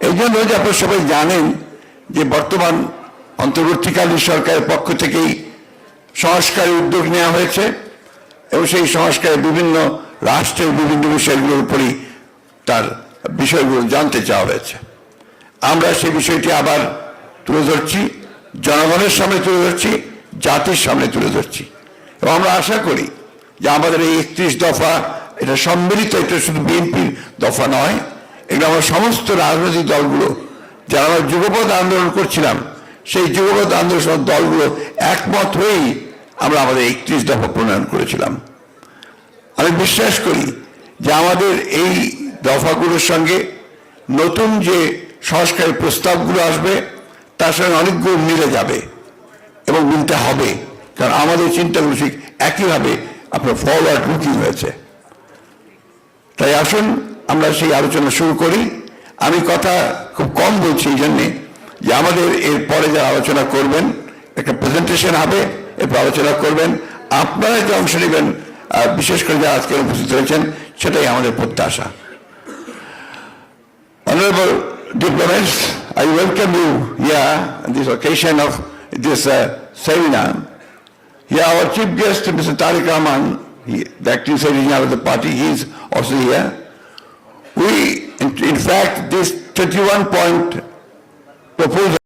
এই জন্য যে আপনারা সবাই জানেন যে বর্তমান অন্তর্বর্তীকালীন সরকারের পক্ষ থেকেই সংস্কারের উদ্যোগ নেওয়া হয়েছে এবং সেই সংস্কারে বিভিন্ন রাষ্ট্রের বিভিন্ন বিষয়গুলোর উপরই তার বিষয়গুলো জানতে চাওয়া হয়েছে। আমরা সেই বিষয়টি আবার তুলে ধরছি, জনগণের সামনে তুলে ধরছি, জাতির সামনে তুলে ধরছি। এবং আমরা আশা করি যে আমাদের এই একত্রিশ দফা এটা সম্মিলিত, এটা শুধু বিএনপির দফা নয় এগুলো আমার সমস্ত রাজনৈতিক দলগুলো, যারা আমরা যুগপথ আন্দোলন করছিলাম, সেই যুগপথ আন্দোলন দলগুলো একমত হয়েই আমরা আমাদের একত্রিশ দফা প্রণয়ন করেছিলাম। আমি বিশ্বাস করি যে আমাদের এই দফাগুলোর সঙ্গে নতুন যে সংস্কারের প্রস্তাবগুলো আসবে, তার সঙ্গে অনেকগুলো মিলে যাবে এবং মিলতে হবে, কারণ আমাদের চিন্তাগুলো ঠিক একইভাবে আপনার ফরওয়ার্ড লুকিং হয়েছে। তাই আসুন আমরা সেই আলোচনা শুরু করি। আমি কথা খুব কম বলছি এই জন্যে যে আমাদের এর পরে যা আলোচনা করবেন, একটা প্রেজেন্টেশন হবে, এরপর আলোচনা করবেন। আপনারা যে অংশ নেবেন বিশেষ করে যা আজকে উপস্থিত রয়েছেন, সেটাই আমাদের প্রত্যাশা। Honourable diplomats I welcome you yeah this occasion of this seminar yeah our chief guest mister Tariq Rahman the party he is also yeah We, in fact, this 31 point proposal